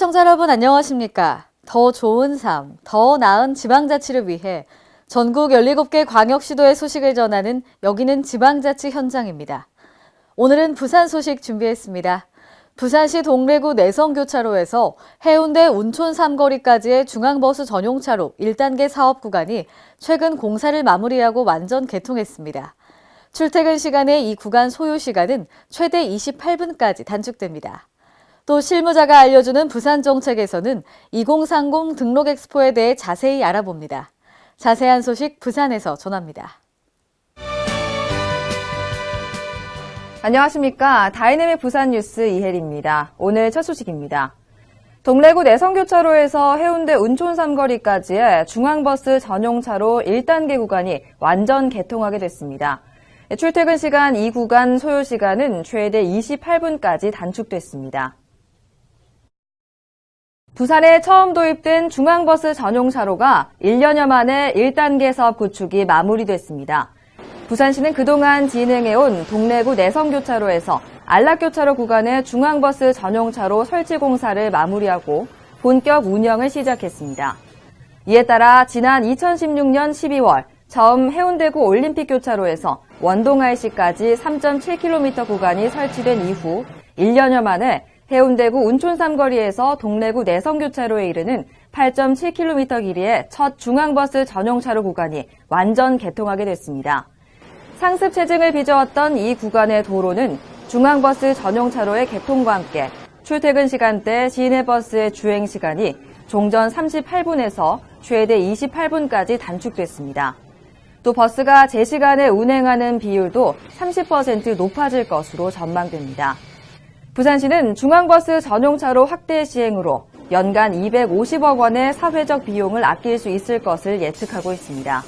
시청자 여러분 안녕하십니까? 더 좋은 삶, 더 나은 지방자치를 위해 전국 17개 광역시도의 소식을 전하는 여기는 지방자치 현장입니다. 오늘은 부산 소식 준비했습니다. 부산시 동래구 내성교차로에서 해운대 운촌 삼거리까지의 중앙버스 전용차로 1단계 사업 구간이 최근 공사를 마무리하고 완전 개통했습니다. 출퇴근 시간에 이 구간 소요 시간은 최대 28분까지 단축됩니다. 또 실무자가 알려주는 부산 정책에서는 2030 등록 엑스포에 대해 자세히 알아봅니다. 자세한 소식 부산에서 전합니다. 안녕하십니까. 다이내믹 부산 뉴스 이혜리입니다. 오늘 첫 소식입니다. 동래구 내성교차로에서 해운대 운촌 삼거리까지의 중앙버스 전용차로 1단계 구간이 완전 개통하게 됐습니다. 출퇴근 시간 이 구간 소요 시간은 최대 28분까지 단축됐습니다. 부산에 처음 도입된 중앙버스 전용 차로가 1년여 만에 1단계 사업 구축이 마무리됐습니다. 부산시는 그동안 진행해온 동래구 내성교차로에서 안락교차로 구간의 중앙버스 전용차로 설치 공사를 마무리하고 본격 운영을 시작했습니다. 이에 따라 지난 2016년 12월 처음 해운대구 올림픽 교차로에서 원동IC까지 3.7km 구간이 설치된 이후 1년여 만에 해운대구 운촌 삼거리에서 동래구 내성교차로에 이르는 8.7km 길이의 첫 중앙버스 전용차로 구간이 완전 개통하게 됐습니다. 상습 체증을 빚어왔던 이 구간의 도로는 중앙버스 전용차로의 개통과 함께 출퇴근 시간대 시내버스의 주행 시간이 종전 38분에서 최대 28분까지 단축됐습니다. 또 버스가 제 시간에 운행하는 비율도 30% 높아질 것으로 전망됩니다. 부산시는 중앙버스 전용차로 확대 시행으로 연간 250억 원의 사회적 비용을 아낄 수 있을 것을 예측하고 있습니다.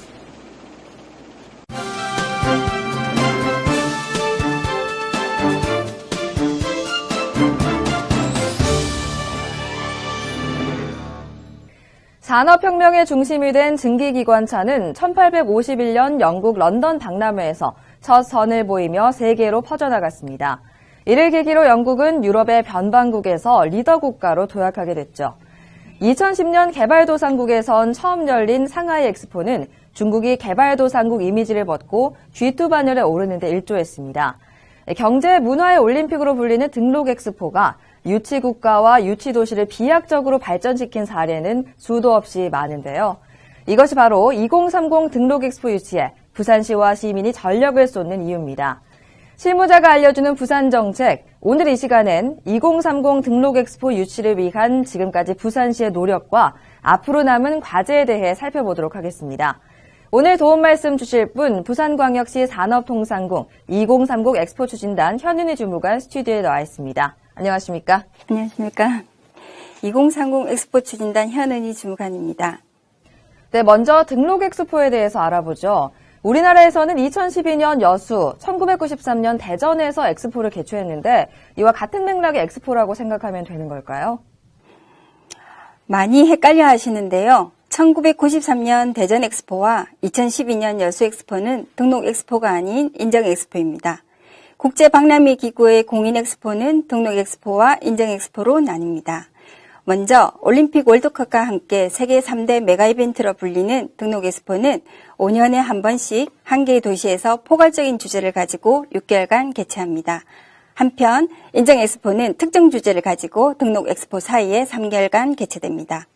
산업혁명의 중심이 된 증기기관차는 1851년 영국 런던 박람회에서 첫 선을 보이며 세계로 퍼져나갔습니다. 이를 계기로 영국은 유럽의 변방국에서 리더 국가로 도약하게 됐죠. 2010년 개발도상국에선 처음 열린 상하이 엑스포는 중국이 개발도상국 이미지를 벗고 G2 반열에 오르는 데 일조했습니다. 경제 문화의 올림픽으로 불리는 등록 엑스포가 유치 국가와 유치 도시를 비약적으로 발전시킨 사례는 수도 없이 많은데요. 이것이 바로 2030 등록 엑스포 유치에 부산시와 시민이 전력을 쏟는 이유입니다. 실무자가 알려주는 부산 정책. 오늘 이 시간엔 2030 등록 엑스포 유치를 위한 지금까지 부산시의 노력과 앞으로 남은 과제에 대해 살펴보도록 하겠습니다. 오늘 도움 말씀 주실 분 부산광역시 산업통상공 2030 엑스포 추진단 현은희 주무관 스튜디오에 나와 있습니다. 안녕하십니까? 안녕하십니까. 2030 엑스포 추진단 현은희 주무관입니다. 네, 먼저 등록 엑스포에 대해서 알아보죠. 우리나라에서는 2012년 여수, 1993년 대전에서 엑스포를 개최했는데 이와 같은 맥락의 엑스포라고 생각하면 되는 걸까요? 많이 헷갈려 하시는데요. 1993년 대전 엑스포와 2012년 여수 엑스포는 등록 엑스포가 아닌 인정 엑스포입니다. 국제 박람회 기구의 공인 엑스포는 등록 엑스포와 인정 엑스포로 나뉩니다. 먼저 올림픽 월드컵과 함께 세계 3대 메가 이벤트로 불리는 등록 엑스포는 5년에 한 번씩 한 개의 도시에서 포괄적인 주제를 가지고 6개월간 개최합니다. 한편 인정 엑스포는 특정 주제를 가지고 등록 엑스포 사이에 3개월간 개최됩니다.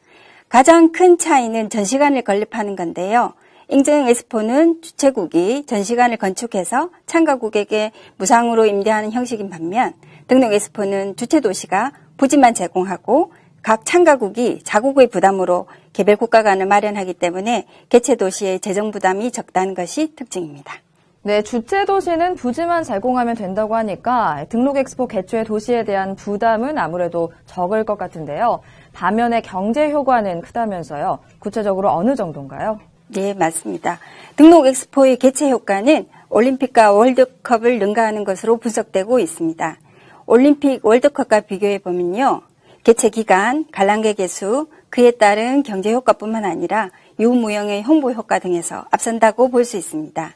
가장 큰 차이는 전시관을 건립하는 건데요. 인증 엑스포는 주최국이 전시관을 건축해서 참가국에게 무상으로 임대하는 형식인 반면 등록 엑스포는 주최 도시가 부지만 제공하고 각 참가국이 자국의 부담으로 개별 국가관을 마련하기 때문에 개최 도시의 재정 부담이 적다는 것이 특징입니다. 네, 주최 도시는 부지만 제공하면 된다고 하니까 등록 엑스포 개최 도시에 대한 부담은 아무래도 적을 것 같은데요. 반면에 경제 효과는 크다면서요. 구체적으로 어느 정도인가요? 네, 맞습니다. 등록 엑스포의 개최 효과는 올림픽과 월드컵을 능가하는 것으로 분석되고 있습니다. 올림픽 월드컵과 비교해 보면요. 개최 기간, 관람객의 수, 그에 따른 경제 효과뿐만 아니라 유무형의 홍보 효과 등에서 앞선다고 볼 수 있습니다.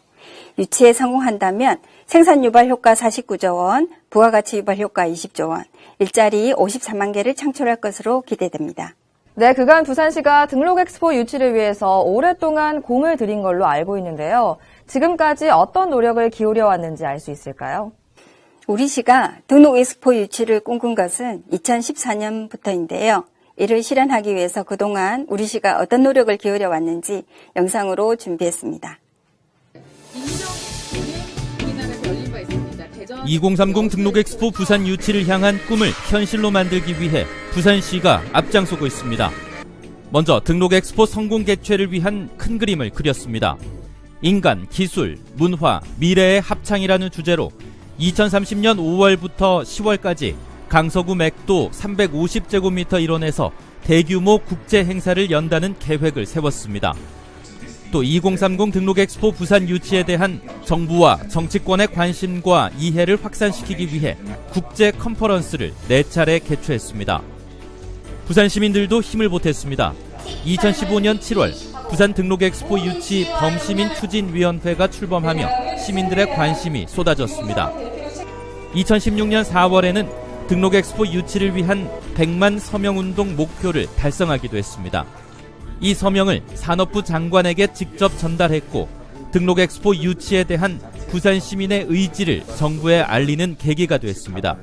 유치에 성공한다면 생산 유발 효과 49조 원, 부가가치 유발 효과 20조 원, 일자리 54만 개를 창출할 것으로 기대됩니다. 네, 그간 부산시가 등록 엑스포 유치를 위해서 오랫동안 공을 들인 걸로 알고 있는데요. 지금까지 어떤 노력을 기울여 왔는지 알 수 있을까요? 우리 시가 등록 엑스포 유치를 꿈꾼 것은 2014년부터인데요. 이를 실현하기 위해서 그동안 우리 시가 어떤 노력을 기울여 왔는지 영상으로 준비했습니다. 2030 등록 엑스포 부산 유치를 향한 꿈을 현실로 만들기 위해 부산시가 앞장서고 있습니다. 먼저 등록 엑스포 성공 개최를 위한 큰 그림을 그렸습니다. 인간, 기술, 문화, 미래의 합창이라는 주제로 2030년 5월부터 10월까지 강서구 맥도 350제곱미터 일원에서 대규모 국제 행사를 연다는 계획을 세웠습니다. 또 2030 등록 엑스포 부산 유치에 대한 정부와 정치권의 관심과 이해를 확산시키기 위해 국제 컨퍼런스를 4차례 개최했습니다. 부산 시민들도 힘을 보탰습니다. 2015년 7월 부산 등록 엑스포 유치 범시민 추진위원회가 출범하며 시민들의 관심이 쏟아졌습니다. 2016년 4월에는 등록 엑스포 유치를 위한 100만 서명 운동 목표를 달성하기도 했습니다. 이 서명을 산업부 장관에게 직접 전달했고 등록 엑스포 유치에 대한 부산 시민의 의지를 정부에 알리는 계기가 됐습니다.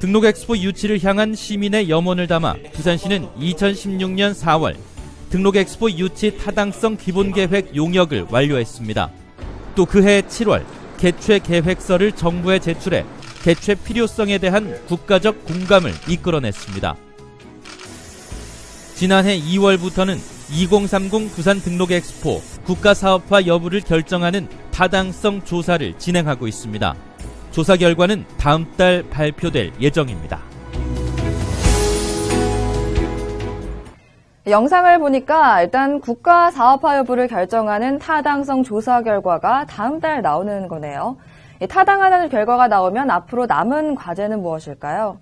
등록 엑스포 유치를 향한 시민의 염원을 담아 부산시는 2016년 4월 등록 엑스포 유치 타당성 기본 계획 용역을 완료했습니다. 또 그해 7월 개최 계획서를 정부에 제출해 개최 필요성에 대한 국가적 공감을 이끌어냈습니다. 지난해 2월부터는 2030 부산 등록 엑스포 국가 사업화 여부를 결정하는 타당성 조사를 진행하고 있습니다. 조사 결과는 다음 달 발표될 예정입니다. 영상을 보니까 일단 국가 사업화 여부를 결정하는 타당성 조사 결과가 다음 달 나오는 거네요. 이 타당하다는 결과가 나오면 앞으로 남은 과제는 무엇일까요?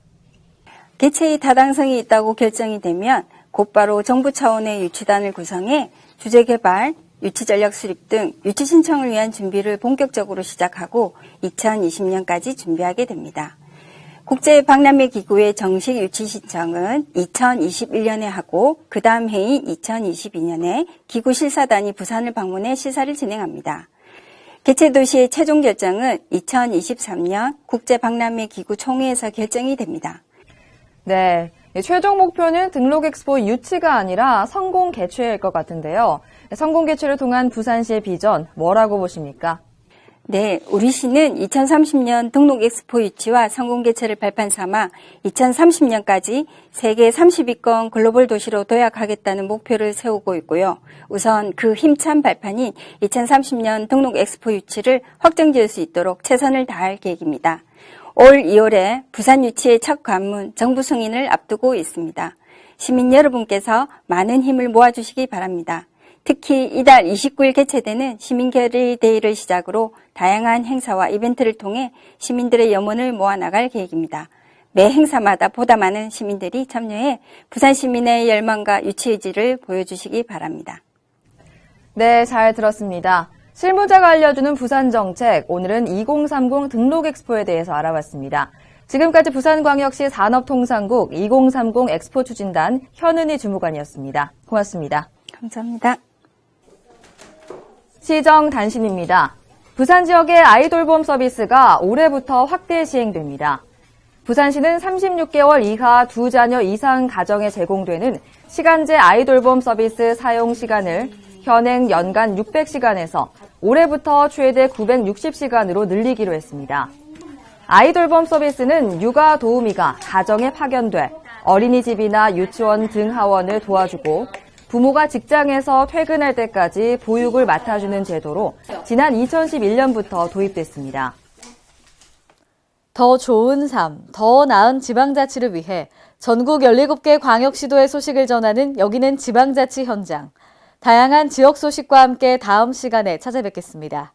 개최의 타당성이 있다고 결정이 되면 곧바로 정부 차원의 유치단을 구성해 주제 개발, 유치 전략 수립 등 유치 신청을 위한 준비를 본격적으로 시작하고 2020년까지 준비하게 됩니다. 국제 박람회 기구의 정식 유치 신청은 2021년에 하고 그 다음 해인 2022년에 기구 실사단이 부산을 방문해 실사를 진행합니다. 개최 도시의 최종 결정은 2023년 국제 박람회 기구 총회에서 결정이 됩니다. 네. 최종 목표는 등록 엑스포 유치가 아니라 성공 개최일 것 같은데요. 성공 개최를 통한 부산시의 비전 뭐라고 보십니까? 네, 우리 시는 2030년 등록 엑스포 유치와 성공 개최를 발판 삼아 2030년까지 세계 30위권 글로벌 도시로 도약하겠다는 목표를 세우고 있고요. 우선 그 힘찬 발판인 2030년 등록 엑스포 유치를 확정지을 수 있도록 최선을 다할 계획입니다. 올 2월에 부산 유치의 첫 관문 정부 승인을 앞두고 있습니다. 시민 여러분께서 많은 힘을 모아주시기 바랍니다. 특히 이달 29일 개최되는 시민결의 데이를 시작으로 다양한 행사와 이벤트를 통해 시민들의 염원을 모아나갈 계획입니다. 매 행사마다 보다 많은 시민들이 참여해 부산 시민의 열망과 유치 의지를 보여주시기 바랍니다. 네, 잘 들었습니다. 실무자가 알려주는 부산 정책, 오늘은 2030 등록 엑스포에 대해서 알아봤습니다. 지금까지 부산광역시 산업통상국 2030 엑스포 추진단 현은희 주무관이었습니다. 고맙습니다. 감사합니다. 시정 단신입니다. 부산 지역의 아이돌봄 서비스가 올해부터 확대 시행됩니다. 부산시는 36개월 이하 두 자녀 이상 가정에 제공되는 시간제 아이돌봄 서비스 사용 시간을 현행 연간 600시간에서 올해부터 최대 960시간으로 늘리기로 했습니다. 아이돌봄 서비스는 육아 도우미가 가정에 파견돼 어린이집이나 유치원 등 하원을 도와주고 부모가 직장에서 퇴근할 때까지 보육을 맡아주는 제도로 지난 2011년부터 도입됐습니다. 더 좋은 삶, 더 나은 지방자치를 위해 전국 17개 광역시도의 소식을 전하는 여기는 지방자치 현장. 다양한 지역 소식과 함께 다음 시간에 찾아뵙겠습니다.